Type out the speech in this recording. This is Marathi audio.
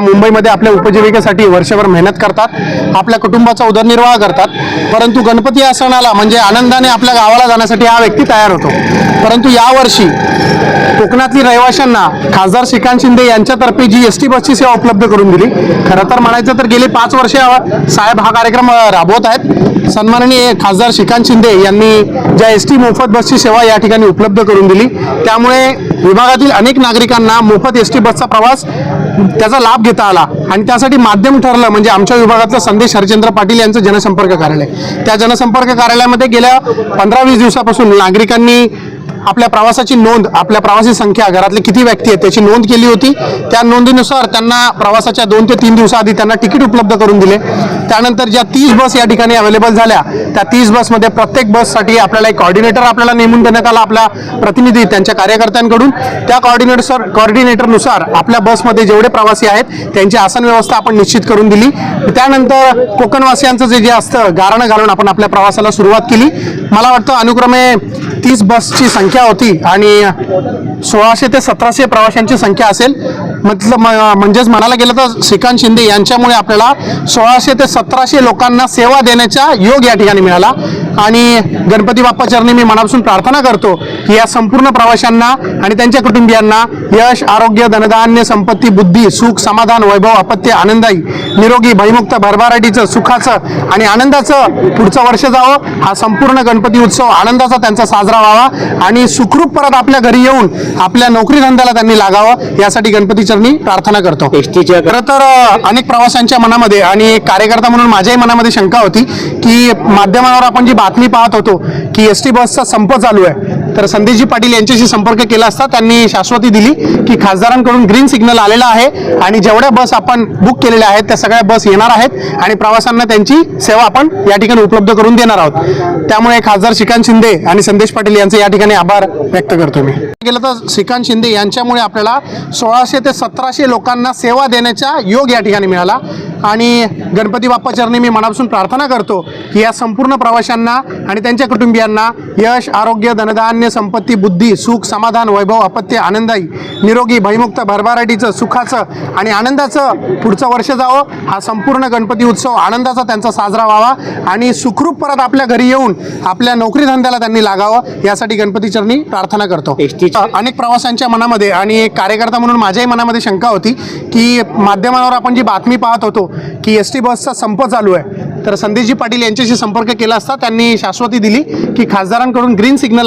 मुंबईमध्ये आपल्या उपजीविकेसाठी वर्षभर मेहनत करतात आपल्या कुटुंबाचा उदरनिर्वाह करतात. परंतु गणपती या सणाला म्हणजे आनंदाने आपल्या गावाला जाण्यासाठी हा व्यक्ती तयार होतो. परंतु यावर्षी कोकणातील रहिवाशांना खासदार श्रीकांत शिंदे यांच्यातर्फे जी एस टी बसची सेवा उपलब्ध करून दिली. खरं तर म्हणायचं तर गेली पाच वर्षे साहेब हा कार्यक्रम राबवत आहेत. सन्माननीय खासदार श्रीकांत शिंदे यांनी ज्या एस टी मोफत बसची सेवा या ठिकाणी उपलब्ध करून दिली. त्यामुळे विभागातील अनेक नागरिकांना मोफत एस टी बसचा प्रवास त्याचा लाभ घेता आला. आणि त्यासाठी माध्यम ठरलं म्हणजे आमच्या विभागातलं संदेश हरचंद्र पाटील यांचं जनसंपर्क कार्यालय. त्या जनसंपर्क कार्यालयामध्ये गेल्या पंधरा वीस दिवसापासून नागरिकांनी आपल्या प्रवासाची नोंद आपल्या प्रवासी संख्या घरातले किती व्यक्ती आहेत त्याची नोंद केली होती. त्या नोंदीनुसार त्यांना प्रवासाच्या दोन ते तीन दिवसाआधी त्यांना तिकीट उपलब्ध करून दिले. त्यानंतर ज्या तीस बस या ठिकाणी अवेलेबल झाल्या त्या तीस बसमध्ये प्रत्येक बससाठी आपल्याला एक कॉर्डिनेटर आपल्याला नेमून देण्यात आला आपल्या प्रतिनिधी त्यांच्या कार्यकर्त्यांकडून. त्या कॉर्डिनेटर कॉर्डिनेटरनुसार आपल्या बसमध्ये जेवढे प्रवासी आहेत त्यांची आसन व्यवस्था आपण निश्चित करून दिली. त्यानंतर कोकणवासियांचं जे जे असतं गारणं घालून आपण आपल्या प्रवासाला सुरुवात केली. मला वाटतं अनुक्रमे तीस बसची संख्या होती आणि सोळाशे ते सतराशे प्रवाशांची संख्या असेल. मतलब म्हणजेच म्हणायला गेलं तर श्रीकांत शिंदे यांच्यामुळे आपल्याला सोळाशे ते सतराशे लोकांना सेवा देण्याचा योग या ठिकाणी मिळाला. आणि गणपती बाप्पा चरणी मी मनापासून प्रार्थना करतो की या संपूर्ण प्रवाशांना आणि त्यांच्या कुटुंबियांना यश आरोग्य धनधान्य संपत्ती बुद्धी सुख समाधान वैभव अपत्य आनंदाई निरोगी भयमुक्त भरभराटीचं सुखाचं आणि आनंदाचं पुढचं वर्ष जावं. हा संपूर्ण गणपती उत्सव आनंदाचा त्यांचा साजरा व्हावा आणि सुखरूप परत आपल्या घरी येऊन आपल्या नोकरी धंद्याला त्यांनी लागावं. यासाठी गणपतीच्या चरणी प्रार्थना करतो. एसटीच्या खरं तर अनेक प्रवाशांच्या मनामध्ये आणि एक कार्यकर्ता म्हणून माझ्याही मनामध्ये शंका होती की माध्यमावर आपण जी बातमी पाहत होतो की एस टी बसचा संप चालू आहे. तर संदेशजी पाटील यांच्याशी संपर्क केला असता त्यांनी शाश्वती दिली की खासदारांकडून ग्रीन सिग्नल आलेला आहे आणि जेवढ्या बस आपण बुक केलेल्या आहेत त्या सगळ्या बस येणार आहेत आणि प्रवाशांना त्यांची सेवा आपण या ठिकाणी उपलब्ध करून देणार आहोत. त्यामुळे खासदार श्रीकांत शिंदे आणि संदेश पाटील यांचे या ठिकाणी आभार व्यक्त करतो मी. गेलं तर श्रीकांत शिंदे यांच्यामुळे आपल्याला सोळाशे ते सतराशे लोकांना सेवा देण्याचा योग या ठिकाणी मिळाला. आणि गणपती बाप्पा चरणी मी मनापासून प्रार्थना करतो की या संपूर्ण प्रवाशांना आणि त्यांच्या कुटुंबियांना यश आरोग्य धनधान्य संपत्ती बुद्धी सुख समाधान वैभव अपत्य आनंदाई निरोगी भयमुक्त भरभराटीचं सुखाचं आणि आनंदाचं पुढचं वर्ष जावं. हा संपूर्ण गणपती उत्सव आनंदाचा त्यांचा साजरा व्हावा आणि सुखरूप परत आपल्या घरी येऊन आपल्या नोकरी धंद्याला त्यांनी लागावं. यासाठी गणपती चरणी प्रार्थना करतो. अनेक प्रवाशांच्या मनामध्ये आणि एक कार्यकर्ता म्हणून माझ्याही मनामध्ये शंका होती की माध्यमावर आपण जी बातमी पाहत होतो की एस टी बसचा संप चालू आहे. तर संदेशजी पाटील यांच्याशी संपर्क केला असता त्यांनी शाश्वती दिली की खासदारांकडून ग्रीन सिग्नल